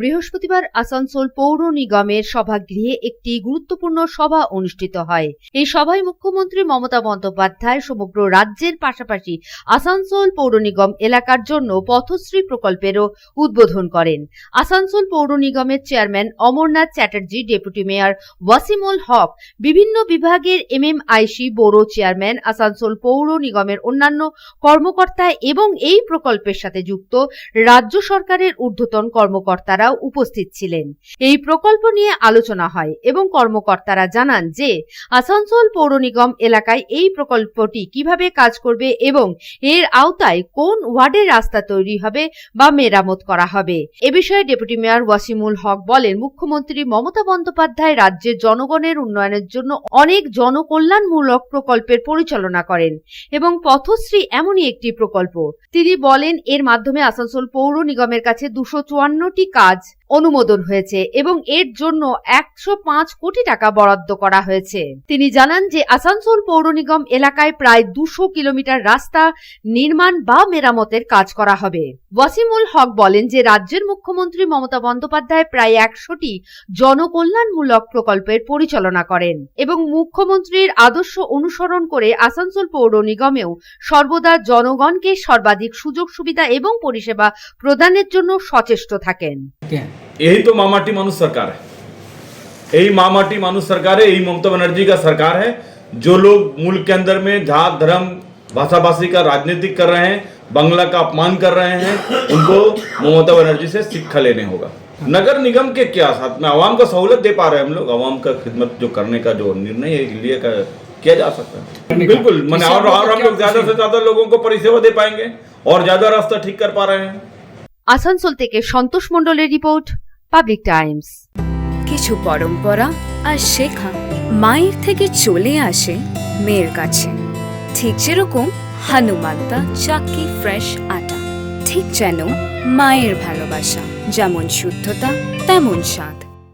বৃহস্পতিবার আসানসোল পৌর নিগমের সভাগৃহে একটি গুরুত্বপূর্ণ সভা অনুষ্ঠিত হয়। এই সভায় মুখ্যমন্ত্রী মমতা বন্দ্যোপাধ্যায় সমগ্র রাজ্যের পাশাপাশি আসানসোল পৌর নিগম এলাকার জন্য পথশ্রী প্রকল্পেরও উদ্বোধন করেন। আসানসোল পৌর নিগমের chairman Amarnath Chatterjee, deputy mayor Wasimul Haque, বিভিন্ন বিভাগের এমএমআইসি বোরো চেয়ারম্যান, আসানসোল পৌর নিগমের অন্যান্য কর্মকর্তা এবং এই প্রকল্পের সাথে যুক্ত রাজ্য সরকারের ঊর্ধ্বতন কর্মকর্তারাও উপস্থিত ছিলেন। এই প্রকল্প নিয়ে আলোচনা হয় এবং কর্মকর্তারা জানান যে, আসানসোল পৌর নিগম এলাকায় এই প্রকল্পটি কীভাবে কাজ করবে এবং এর আওতায় কোন ওয়ার্ডে রাস্তা তৈরি হবে বা মেরামত করা হবে। এ বিষয়ে ডেপুটি মেয়র ওয়াসিমুল হক বলেন, মুখ্যমন্ত্রী মমতা বন্দ্যোপাধ্যায় রাজ্যের জনগণের উন্নয়নের জন্য অনেক জনকল্যাণমূলক প্রকল্পের পরিচালনা করেন এবং পথশ্রী এমনই একটি প্রকল্প। তিনি বলেন, এর মাধ্যমে আসানসোল পৌর নিগমের কাছে দুশো চুয়ান্নটি কাজ God's অনুমোদন হয়েছে এবং এর জন্য একশো পাঁচ কোটি টাকা বরাদ্দ করা হয়েছে। তিনি জানান যে আসানসোল পৌর নিগম এলাকায় প্রায় দুশো কিলোমিটার রাস্তা নির্মাণ বা মেরামতের কাজ করা হবে। ওয়াসিমুল হক বলেন যে রাজ্যের মুখ্যমন্ত্রী মমতা বন্দ্যোপাধ্যায় প্রায় একশোটি জনকল্যাণমূলক প্রকল্পের পরিচালনা করেন এবং মুখ্যমন্ত্রীর আদর্শ অনুসরণ করে আসানসোল পৌর নিগমেও সর্বদা জনগণকে সর্বাধিক সুযোগ সুবিধা এবং পরিষেবা প্রদানের জন্য সচেষ্ট থাকেন। यही तो मामाटी मानुष सरकार है यही मामाटी मानुष सरकार है यही ममता बनर्जी का सरकार है जो लोग मुल्क के अंदर में जात धर्म भाषा भाषी का राजनीतिक कर रहे हैं बंगला का अपमान कर रहे हैं उनको ममता बनर्जी से शिक्षा लेने होगा नगर निगम के क्या साथ में आवाम को सहूलत दे पा रहे हैं हम लोग आवाम का खिदमत जो करने का जो निर्णय है लिए का किया जा सकता है बिल्कुल मैंने और और हम लोग ज्यादा से ज्यादा लोगों को परिसेवा दे पाएंगे और ज्यादा रास्ता ठीक कर पा रहे हैं আসানসোল থেকে সন্তোষ মণ্ডলের রিপোর্ট Public Times কিছু পরম্পরা আর শেখা মায়ের থেকে চলে আসে মেয়ের কাছে। ঠিক যেরকম হানুমান্তা চাকি ফ্রেশ আটা। ঠিক যেন মায়ের ভালোবাসা যেমন শুদ্ধতা, তেমন স্বাদ।